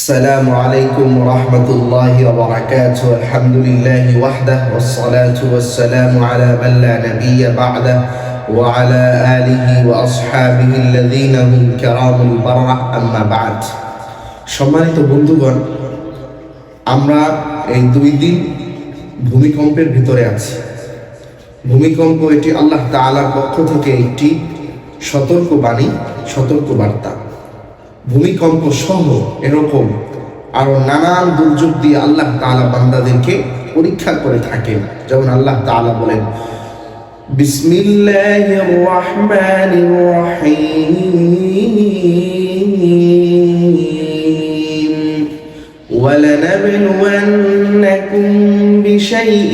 السلام عليكم ورحمة الله وبركاته الحمد لله وحده والصلاة والسلام على من لا نبي بعده وعلى آله وأصحابه الذين هم كرام البررة أما بعد সম্মানিত বন্ধুগণ আমরা এই দুই দিন ভূমিকম্পের ভিতরে আছি ভূমিকম্প এটি আল্লাহ তাআলার পক্ষ থেকে একটি সতর্ক বাণী সতর্ক বার্তা ভূমিকম্প সহ এরকম আরো নানান দুর্যোগ দিয়ে আল্লাহ তাআলা বান্দাদেরকে পরীক্ষা করে থাকেন যেমন আল্লাহ তাআলা বলেন বিসমিল্লাহির রহমানির রহিম ولنبلونكم بشيء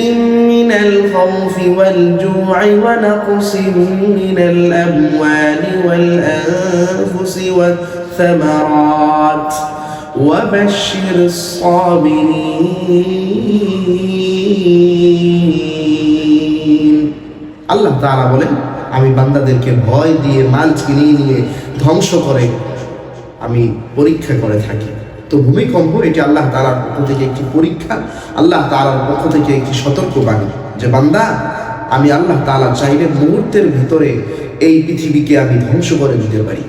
من الخوف والجوع ونقص من الأموال والأنفس والثمرات وبشر الصابرين আল্লাহ তাআলা বলেন আমি বান্দাদেরকে ভয় দিয়ে মাল ছিনিয়ে নিয়ে ধ্বংস করে আমি পরীক্ষা করে থাকি তো ভূমিকম্প এটি আল্লাহ তাআলার পক্ষ থেকে একটি পরীক্ষা আল্লাহ তাআলার পক্ষ থেকে একটি সতর্ক বাণী যে বান্দা আমি আল্লাহ তাআলা চাইলে মুহূর্তের ভিতরে এই পৃথিবীকে আমি ধ্বংস করে দিতে পারি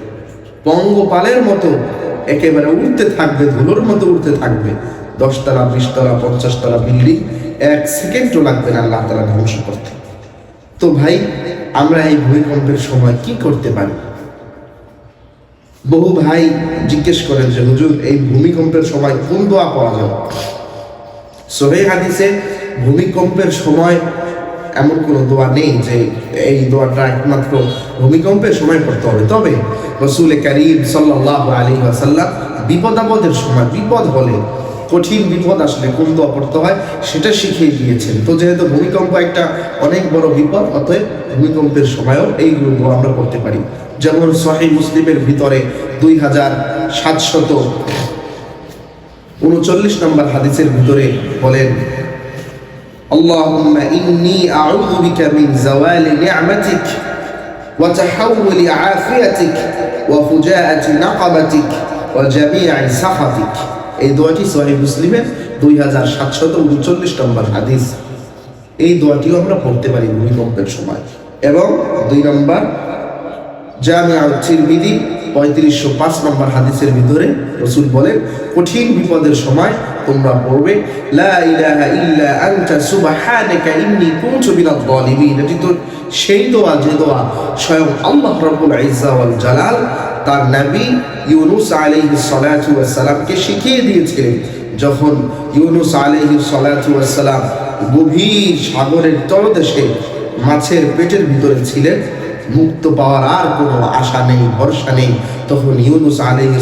পঙ্গপালের মতো একেবারে উঠতে থাকবে, ধুলোর মতো উঠতে থাকবে। দশতলা, বিশতলা, পঞ্চাশতলা বিল্ডিং, এক সেকেন্ডও লাগবে না আল্লাহ তাআলা ধ্বংস করতে। তো ভাই, আমরা এই ভূমিকম্পের সময় কি করতে পারি? বহু ভাই জিজ্ঞেস করেন যে, হুজুর, এই ভূমিকম্পের সময় কোন দোয়া পাওয়া যায়? সোহে হাদিসে ভূমিকম্পের সময় এমন কোনো দোয়া নেই যে এই দোয়াটা একমাত্র ভূমিকম্পের সময় পড়তে হবে। তবে রসুল করিম সাল্লাহ আলী আসাল্লাম বিপদ আপদের সময়, বিপদ হলে, কঠিন বিপদ আসলে কোন দোয়া পড়তে হয় সেটা শিখিয়ে দিয়েছেন। তো যেহেতু ভূমিকম্প একটা অনেক বড় বিপদ, অতএব ভূমিকম্পের সময়ও এইগুলো দোয়া আমরা করতে পারি। যেমন সহি মুসলিমের ভিতরে দুই হাজার সাতশত উনচল্লিশ নম্বর হাদিসের ভিতরে বলেন اللهم إني أعوذ بك من زوال نعمتك وتحول عافيتك وفجاءة نقمتك وجميع سخطك এই দোয়াটি সহি মুসলিমের দুই হাজার সাতশত উনচল্লিশ নম্বর হাদিস এই দোয়াটিও আমরা পড়তে পারি ভূমিকম্পের সময় এবং দুই নম্বর জামিয়া তিরমিজি, পঁয়ত্রিশশো পাঁচ নম্বর হাদিসের ভিতরে রসুল বলেন, কঠিন বিপদের সময় তোমরা পড়বে এটি তো সেই দোয়া, যে দোয়া স্বয়ং আল্লাহ রাব্বুল ইজ্জা জালাল তার নবী ইউনুস আলাইহিস সালাতু ওয়াস সালামকে শিখিয়ে দিয়েছিলেন যখন ইউনুস আলাইহিস সালাতু ওয়াস সালাম গভীর সাগরের তলদেশে মাছের পেটের ভিতরে ছিলেন মুক্ত পাওয়ার আর কোনো আশা নেই, ভরসা নেই। তখন ইউনুস আলহি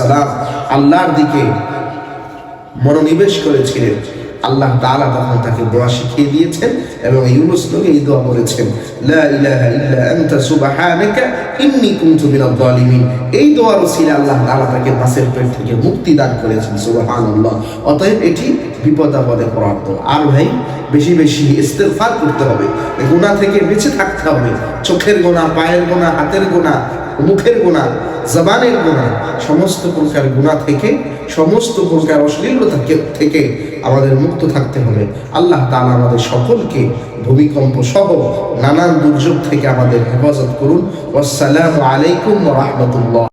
সালাম আল্লাহর দিকে মনোনিবেশ করেছিলেন। আল্লাহ তাআলা তখন তাকে দোয়া শিখিয়ে দিয়েছেন এবং ইউনুস নবী এই দোয়া বলেছেন এই দোয়ার ওসিলা আল্লাহ তাআলা তাকে মাছের পেট থেকে মুক্তি দান করেছেন, সুবহানাল্লাহ। অতএব এটি বিপদ আপদে আর ভাই, বেশি বেশি ইস্তেগফার করতে হবে, গুনাহ থেকে বেঁচে থাকতে হবে। চোখের গোনা পায়ের গোনা হাতের গোনা মুখের গুণা, জবানের গুণা, সমস্ত প্রকার গুণা থেকে, সমস্ত প্রকার অশ্লীলতা থেকে আমাদের মুক্ত থাকতে হবে। আল্লাহ তালা আমাদের সকলকে ভূমিকম্প সহ নানান দুর্যোগ থেকে আমাদের হেফাজত করুন। আসসালামু আলাইকুম রহমতুল্লাহ।